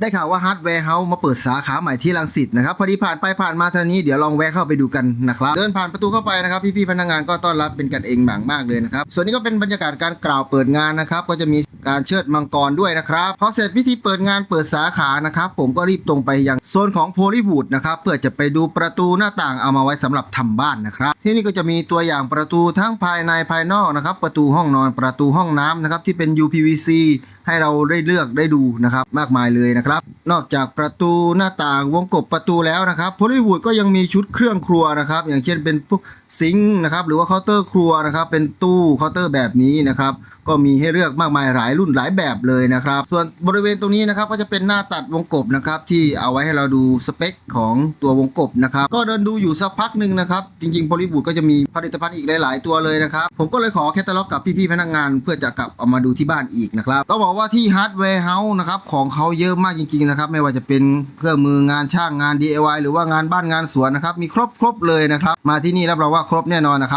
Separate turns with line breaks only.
ได้ข่าวว่าฮาร์ดแวร์เฮามาเปิดสาขาใหม่ที่ลังสิตนะครับ พอดีผ่านไปผ่านมาเท่านี้เดี๋ยวลองแวะเข้าไปดูกันนะครับ เดินผ่านประตูเข้าไปนะครับ พี่ๆพนักงานก็ต้อนรับเป็นกันเองมากมากเลยนะครับ ส่วนนี้ก็เป็นบรรยากาศการกล่าวเปิดงานนะครับ ก็จะมีการเชิดมังกรด้วยนะครับพอเสร็จพิธีเปิดงานเปิดสาขานะครับ ผมก็รีบตรงไปยังโซนของโพลีวูดนะครับเพื่อจะไปดูประตูหน้าต่างเอามาไว้สำหรับทำบ้านนะครับ ที่นี่ก็จะมีตัวอย่างประตูทั้งภายในภายนอกนะครับประตูห้องนอนประตูห้องน้ำนะครับที่เป็น UPVC ให้เราได้เลือกได้ดูนะครับมากมายเลยนะครับ นอกจากประตูหน้าต่างวงกบประตูแล้วนะครับพ o ลีวูดก็ยังมีชุดเครื่องครัวนะครับ อย่างเช่นเป็นพวกซิงค์นะครับหรือว่าเคาน์เตอร์ครัวนะครับ เป็นตู้เคาน์เตอร์แบบนี้นะครับก็มีให้เลือกมากมายหลายรุ่นหลายแบบเลยนะครับ ส่วนบริเวณตรงนี้นะครับก็จะเป็นหน้าตัดวงกบนะครับที่เอาไว้ให้เราดูสเปคของตัววงกบนะครับก็เดินดูอยู่สักพักหนึ่งนะครับจริงๆ p o ลีวูดก็จะมีผลิตภัณฑ์อีกหลาย ๆ ตัวเลยนะครับผมก็เลยขอแคตตาล็อกกับพี่ๆพนักงาน เพื่อจะกลับเอามาดูที่บ้านอีกนะครับต้องบอกว่าที่ฮาร์ดแวร์เฮาส์นะครับของเขาเยอะมากจริงๆนะครับ ไม่ว่าจะเป็นเครื่องมืองานช่างงาน DIY หรือว่างานบ้านงานสวนนะครับ มีครบครบๆเลยนะครับ มาที่นี่รับรองว่าครบแน่นอนนะครับ